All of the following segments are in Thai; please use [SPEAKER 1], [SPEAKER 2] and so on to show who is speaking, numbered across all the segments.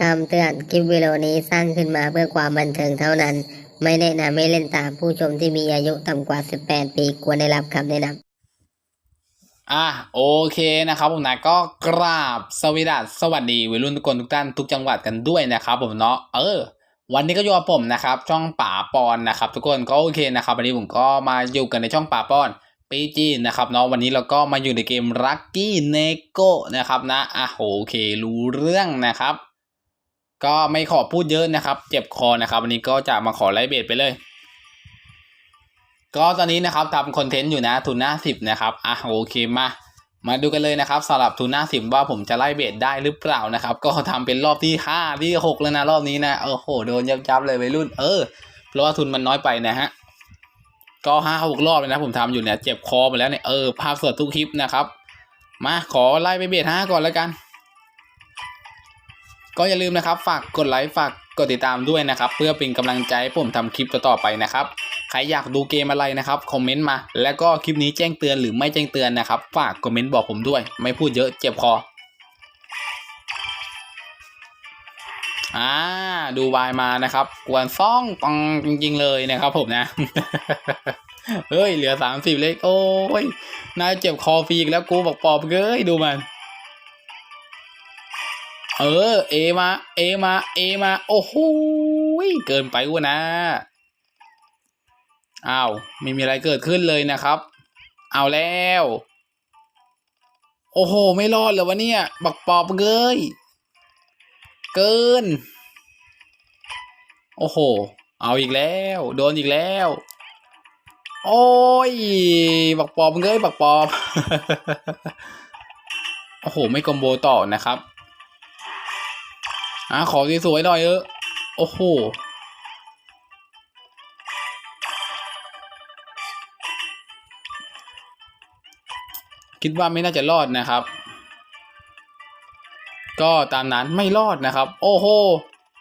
[SPEAKER 1] คำเตือนคลิปวิดีโอนี้สร้างขึ้นมาเพื่อความบันเทิงเท่านั้น ไม่แนะนำให้เล่นตามผู้ชมที่มีอายุต่ำกว่า 18 ปีควรได้รับคำแนะนำ
[SPEAKER 2] อะโอเคนะครับผมนะก็กราบสวัสดีสวัสดีวัยรุ่นทุกคนทุกท่านทุกจังหวัดกันด้วยนะครับผมเนาะเออ วันนี้ก็อยู่กับผมนะครับ ช่องป่าปอนนะครับ ทุกคนก็โอเคนะครับวันนี้ผมก็มาอยู่กันในช่องป่าปอนปีจีนนะครับเนาะวันนี้เราก็มาอยู่ในเกม Lucky n e g o นะครับนะอะโอเครู้เรื่องนะครับ ก็ไม่ขอพูดเยอะนะครับ เจ็บคอนะครับ วันนี้ก็จะมาขอไลฟ์เบสไปเลย ก็ตอนนี้นะครับทำคอนเทนต์อยู่นะทุนหน้าสิบนะครับอะโอเคมา มาดูกันเลยนะครับสำหรับทุนหน้าสิบว่าผมจะไล่เบสได้หรือเปล่านะครับ ก็ทำเป็นรอบที่ห้าที่หกแล้วนะรอบนี้นะโอ้โหโดนยับยับเลยวัยรุ่น เออ เพราะว่าทุนมันน้อยไปนะฮะก็ห้าหกรอบเลยนะผมทำอยู่เนี่ยเจ็บคอไปแล้วเนี่ยเออภาพสดทุกคลิปนะครับ มาขอไล่ไปเบสห้าก่อนแล้วกัน ก็อย่าลืมนะครับ ฝากกดไลค์ฝากกดติดตามด้วยนะครับ เพื่อเป็นกำลังใจให้ผมทำคลิปต่อๆไปนะครับ ใครอยากดูเกมอะไรนะครับคอมเมนต์มา แล้วก็คลิปนี้แจ้งเตือนหรือไม่แจ้งเตือนนะครับ ฝากคอมเมนต์บอกผมด้วย ไม่พูดเยอะเจ็บคออ่าดูวายมานะครับกวนซ่องปังจริงๆเลยนะครับผมนะ เฮ้ย เหลือสามสิบเล็กโอ้ยน่าเจ็บคอฟรีอีกแล้วกูบอกปอบเอ้ยดูมัน เออ เอมา เอมา เอมา โอ้โหเกินไปวะนะ อ้าว ไม่มีอะไรเกิดขึ้นเลยนะครับ เอาแล้ว โอ้โห ไม่รอดเลยวะเนี่ย บักปอบเกยเกิน โอ้โห เอาอีกแล้ว โดนอีกแล้ว โอ้ย บักปอบเกยบักปอบ โอ้โห ไม่คอมโบต่อนะครับ อะขอสวยๆหน่อยเออโอ้โหคิดว่าไม่น่าจะรอดนะครับ ก็ตามนั้นไม่รอดนะครับ โอ้โห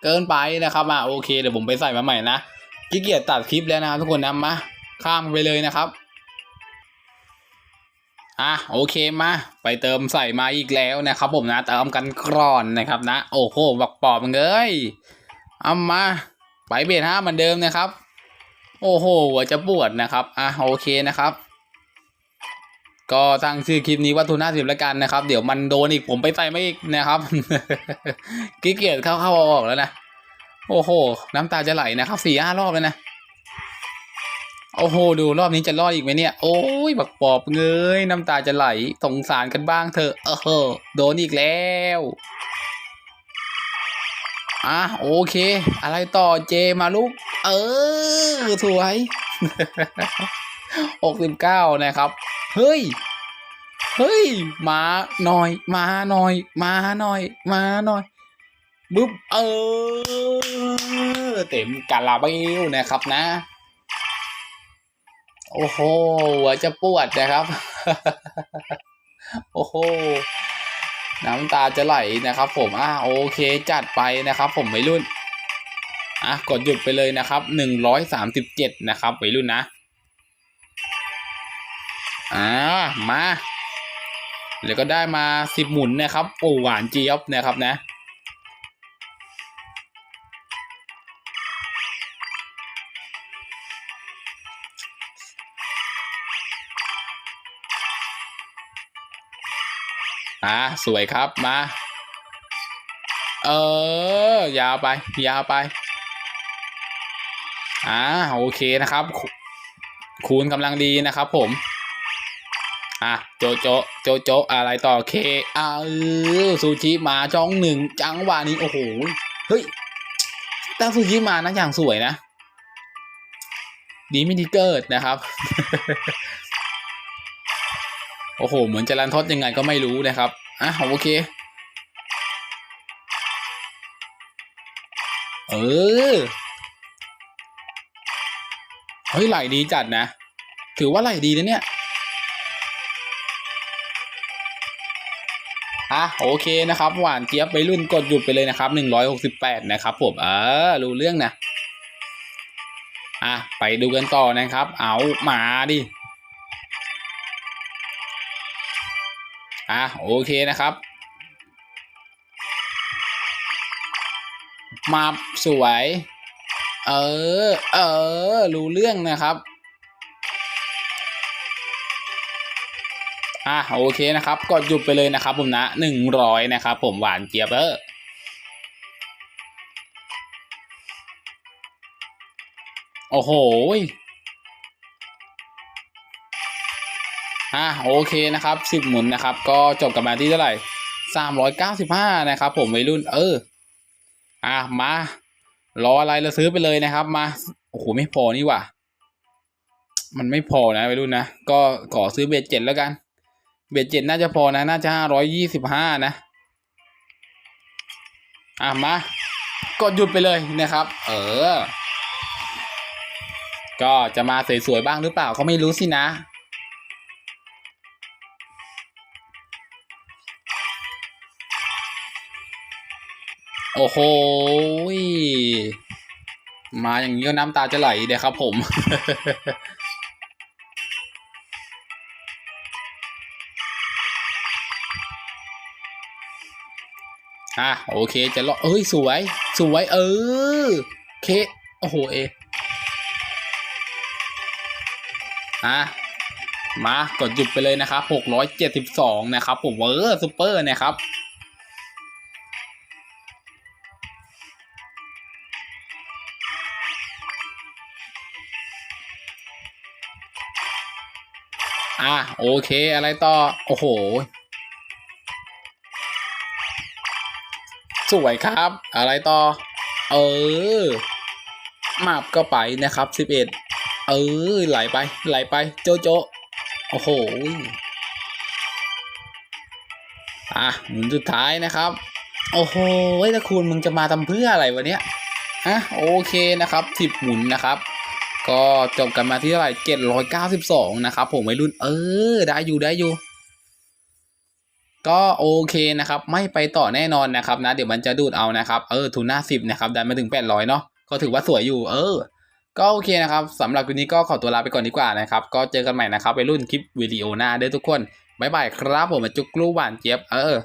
[SPEAKER 2] เกินไปนะครับอะโอเคเดี๋ยวผมไปใส่มาใหม่นะขี้เกียจตัดคลิปแล้วนะครับทุกคนนะมาข้ามไปเลยนะครับ อะโอเคมาไปเติมใส่มาอีกแล้วนะครับผมนะเติมกันกรอนนะครับนะ โอ้โหบักปอบมึงเอ้ยเอามา ไปเบียดห้าเหมือนเดิมนะครับ โอ้โหจะปวดนะครับอะโอเคนะครับ ก็ตั้งชื่อคลิปนี้ว่าทุนห้าสิบแล้วกันนะครับ เดี๋ยวมันโดนอีกผมไปใส่ไม่อีกนะครับขี้เกียจเข้าเข้าออกแล้วนะ โอ้โห น้ำตาจะไหลนะครับสี่ห้ารอบแล้วนะ โอ้โห ดูรอบนี้จะรอดอีกไหมเนี่ย โอ้ย บักปอบเงยน้ำตาจะไหล สงสารกันบ้างเถอะ เออโดนอีกแล้วอะโอเค อะไรต่อเจมาลูก เออสวยหกสิบเก้านะครับ เฮ้ย เฮ้ย มาหน่อย มาหน่อย มาหน่อย มาหน่อยบึ๊บเออ เต็มกาลาเบลนะครับนะ โอ้โหหัวจะปวดนะครับ โอ้โหน้ำตาจะไหลนะครับ ผมอะโอเคจัดไปนะครับ ผมวัยรุ่นอะกดหยุดไปเลยนะครับหนึ่งร้อยสามสิบเจ็ดนะครับวัยรุ่นนะอ่ามา แล้วก็ได้มาสิบหมุนนะครับโอ้หวานเจี๊ยบนะครับนะ อ่าสวยครับมา เออ ยาวไป ยาวไป อ่าโอเคนะครับ คูณกำลังดีนะครับผม อะ โจโจโจโจอะไรต่อเคอ่าเอซูชิมาจ้องหนึ่งจังหวะนี้โอ้โหเฮ้ยตั้งซูชิมานะอย่างสวยนะ ดีไม่ดีเกิดนะครับ โอ้โห เหมือนจะรันทดยังไงก็ไม่รู้นะครับ อะโอเค เออ เฮ้ยไหลดีจัดนะ ถือว่าไหลดีนะเนี่ย อะโอเคนะครับ หวานเจี๊ยบไปรุ่นกดหยุดไปเลยนะครับหนึ่งร้อยหกสิบแปดนะครับผม เออ รู้เรื่องนะ อะ ไปดูกันต่อนะครับ เอามาดิ อะโอเคนะครับ มาสวย เออ เออ รู้เรื่องนะครับอะโอเคนะครับกดหยุดไปเลยนะครับ ผมนะหนึ่งร้อยนะครับผมหวานเจี๊ยบเออโอ้โห อะโอเคนะครับสิบหมุนนะครับ ก็จบกันมาที่เท่าไหร่สามร้อยเก้าสิบห้านะครับ ผมวัยรุ่น เออ อะมารออะไรเราซื้อไปเลยนะครับ มาโอ้โหไม่พอนี่ว่ะมันไม่พอนะวัยรุ่นนะก็ขอซื้อเบสเจ็ดแล้วกัน เบสเจ็ดน่าจะพอนะ น่าจะห้าร้อยยี่สิบห้านะ อะมากดหยุดไปเลยนะครับ เออ ก็จะมาสวยๆบ้างหรือเปล่าก็ไม่รู้สินะ โอ้โห มาอย่างนี้ก็น้ำตาจะไหลเดี๋ยครับผม อะโอเคจะรอเอ้ย สวย สวย เออ เค โอ้โห เออะมากดหยุดไปเลยนะครับหกร้อยเจ็ดสิบสองนะครับ ผมเออซูเปอร์นะครับ อะโอเคอะไรต่อ โอ้โห สวยครับ อะไรต่อ เออมาบก็ไปนะครับสิบเอ็ดเออไหลไป ไหลไปโจโจโอ้โหอะหมุนสุดท้ายนะครับ โอ้โหตะคุณมึงจะมาทำเพื่ออะไรวะเนี้ยอะโอเคนะครับสิบหมุนนะครับ ก็จบกันมาที่เท่าไหร่เจ็ดร้อยเก้าสิบสองนะครับผมวัยรุ่นเออ ได้อยู่ได้อยู่ ก็โอเคนะครับ ไม่ไปต่อแน่นอนนะครับนะ เดี๋ยวมันจะดูดเอานะครับ เออทุนหน้าสิบนะครับได้มาถึงแปดร้อยเนาะก็ถือว่าสวยอยู่ เออ ก็โอเคนะครับสำหรับวันนี้ก็ขอตัวลาไปก่อนดีกว่านะครับ ก็เจอกันใหม่นะครับไปรุ่นคลิปวิดีโอหน้าเด้อทุกคนบ๊ายบายครับผมจุกกลูหวานเจี๊ยบเออ